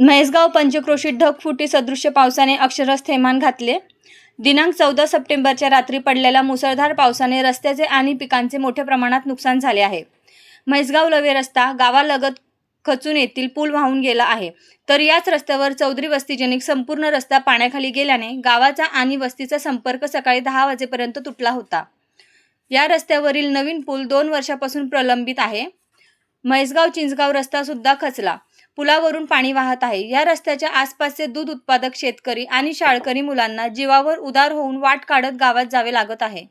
म्हैसगाव पंचक्रोशीत ढगफुटी सदृश्य पावसाने अक्षरशः थैमान घातले. दिनांक चौदा सप्टेंबरच्या रात्री पडलेल्या मुसळधार पावसाने रस्त्याचे आणि पिकांचे मोठ्या प्रमाणात नुकसान झाले आहे. म्हैसगाव लवे रस्ता गावालगत खचून येथील पूल वाहून गेला आहे. तर याच रस्त्यावर चौधरी वस्तीजनिक संपूर्ण रस्ता पाण्याखाली गेल्याने गावाचा आणि वस्तीचा संपर्क सकाळी दहा वाजेपर्यंत तुटला होता. या रस्त्यावरील नवीन पूल दोन वर्षापासून प्रलंबित आहे. म्हैसगाव चिंचगाव रस्ता सुद्धा खचला. पुलावरून पाणी वाहत आहे. या रस्त्याच्या आसपासचे दूध उत्पादक शेतकरी आणि शाळकरी मुलांना जीवावर उदार होऊन वाट काढत गावात जावे लागत आहे.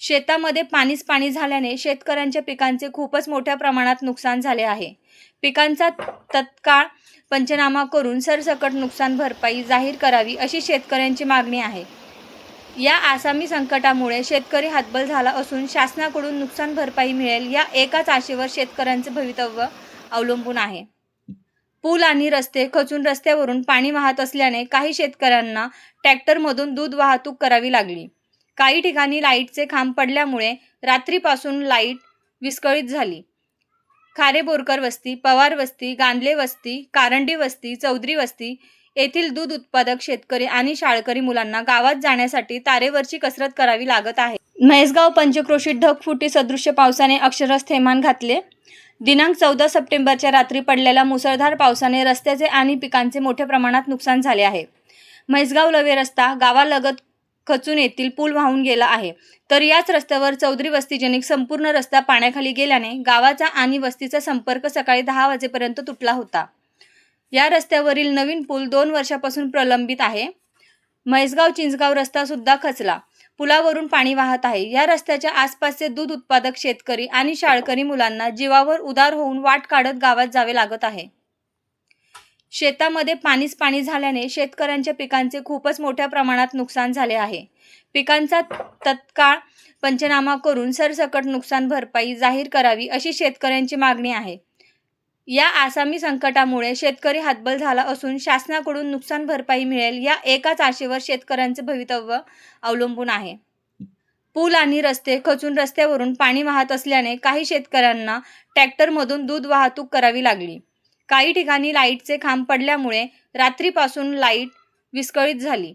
शेतामध्ये पाणीच पाणी झाल्याने शेतकऱ्यांच्या पिकांचे खूपच मोठ्या प्रमाणात नुकसान झाले आहे. पिकांचा तत्काळ पंचनामा करून सरसकट नुकसान भरपाई जाहीर करावी अशी शेतकऱ्यांची मागणी आहे. या आसामी संकटामुळे शेतकरी हातबल झाला असून शासनाकडून नुकसान भरपाई मिळेल या एकाच आशेवर शेतकऱ्यांचे भवितव्य अवलंबून आहे. पूल आणि रस्ते खचून रस्त्यावरून पाणी वाहत असल्याने काही शेतकऱ्यांना ट्रॅक्टरमधून दूध वाहतूक करावी लागली. काही ठिकाणी लाईटचे खांब पडल्यामुळे रात्रीपासून लाइट विस्कळीत झाली. खारेबोरकर वस्ती पवार वस्ती गांधले वस्ती कारंडी वस्ती चौधरी वस्ती येथील दूध उत्पादक शेतकरी आणि शाळकरी मुलांना गावात जाण्यासाठी तारेवरची कसरत करावी लागत आहे. म्हैसगाव पंचक्रोशीत ढगफुटी सदृश्य पावसाने अक्षरस थैमान घातले. दिनांक चौदा सप्टेंबरच्या रात्री पडलेल्या मुसळधार पावसाने रस्त्याचे आणि पिकांचे मोठ्या प्रमाणात नुकसान झाले आहे. म्हैसगाव लवे रस्ता गावालगत खचून येथील पूल वाहून गेला आहे. तर याच रस्त्यावर चौधरी वस्तीजनिक संपूर्ण रस्ता पाण्याखाली गेल्याने गावाचा आणि वस्तीचा संपर्क सकाळी दहा वाजेपर्यंत तुटला होता. या रस्त्यावरील नवीन पूल दोन वर्षापासून प्रलंबित आहे. म्हैसगाव चिंचगाव रस्ता सुद्धा खचला. पुलावरून पाणी वाहत आहे. या रस्त्याच्या आसपासचे दूध उत्पादक शेतकरी आणि शाळकरी मुलांना जीवावर उदार होऊन वाट काढत गावात जावे लागत आहे. शेतामध्ये पाणीच पाणी झाल्याने शेतकऱ्यांच्या पिकांचे खूपच मोठ्या प्रमाणात नुकसान झाले आहे. पिकांचा तत्काळ पंचनामा करून सरसकट नुकसान भरपाई जाहीर करावी अशी शेतकऱ्यांची मागणी आहे. या आसामी संकटामुळे शेतकरी हातबल झाला असून शासनाकडून नुकसान भरपाई मिळेल या एकाच आशेवर शेतकऱ्यांचे भवितव्य अवलंबून आहे. पूल आणि रस्ते खचून रस्त्यावरून पाणी वाहत असल्याने काही शेतकऱ्यांना ट्रॅक्टरमधून दूध वाहतूक करावी लागली. काही ठिकाणी लाईटचे खांब पडल्यामुळे रात्रीपासून लाइट विस्कळीत झाली.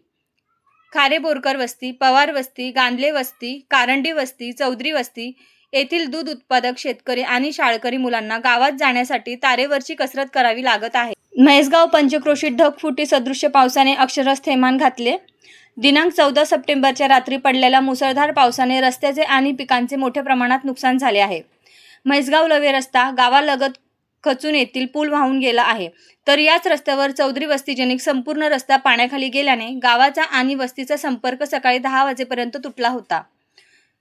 खारेबोरकर वस्ती पवार वस्ती गांधले वस्ती कारंडी वस्ती चौधरी वस्ती येथील दूध उत्पादक शेतकरी आणि शाळकरी मुलांना गावात जाण्यासाठी तारेवरची कसरत करावी लागत आहे. म्हैसगाव पंचक्रोशीत ढगफुटी सदृश्य पावसाने अक्षरस थैमान घातले. दिनांक चौदा सप्टेंबरच्या रात्री पडलेल्या मुसळधार पावसाने रस्त्याचे आणि पिकांचे मोठ्या प्रमाणात नुकसान झाले आहे. म्हैसगाव लवे रस्ता गावालगत खचून येथील पूल वाहून गेला आहे. तर याच रस्त्यावर चौधरी वस्तीजनिक संपूर्ण रस्ता पाण्याखाली गेल्याने गावाचा आणि वस्तीचा संपर्क सकाळी दहा वाजेपर्यंत तुटला होता.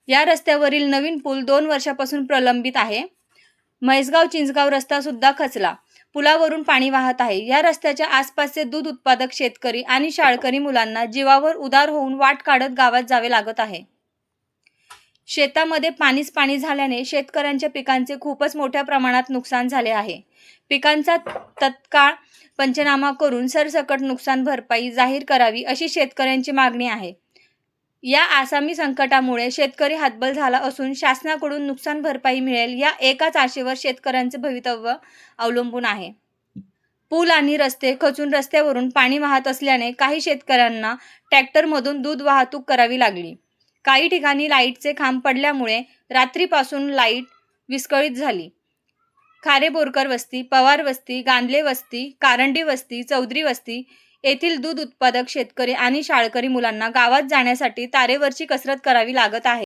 या रस्त्यावरील नवीन पूल दोन वर्षापासून प्रलंबित आहे. म्हैसगाव चिंचगाव रस्ता सुद्धा खचला. पुलावरून पाणी वाहत आहे. या रस्त्याच्या आसपासचे दूध उत्पादक शेतकरी आणि शाळकरी मुलांना जीवावर उदार होऊन वाट काढत गावात जावे लागत आहे. शेतामध्ये पाणीच पाणी झाल्याने शेतकऱ्यांच्या पिकांचे खूपच मोठ्या प्रमाणात नुकसान झाले आहे. पिकांचा तत्काळ पंचनामा करून सरसकट नुकसान भरपाई जाहीर करावी अशी शेतकऱ्यांची मागणी आहे. या आसामी संकटामुळे शेतकरी हातबल झाला असून शासनाकडून नुकसान भरपाई मिळेल या एकाच आशेवर शेतकऱ्यांचे भवितव्य अवलंबून आहे. पूल आणि रस्ते खचून रस्त्यावरून पाणी वाहत असल्याने काही शेतकऱ्यांना ट्रॅक्टरमधून दूध वाहतूक करावी लागली. काही ठिकाणी लाईटचे खांब पडल्यामुळे रात्रीपासून लाइट विस्कळीत झाली. खारेबोरकर वस्ती पवार वस्ती गांधले वस्ती कारंडी वस्ती चौधरी वस्ती येथील दूध उत्पादक शेतकरी आणि शाळकरी मुलांना गावात जाण्यासाठी तारेवरची कसरत करावी लागत आहे.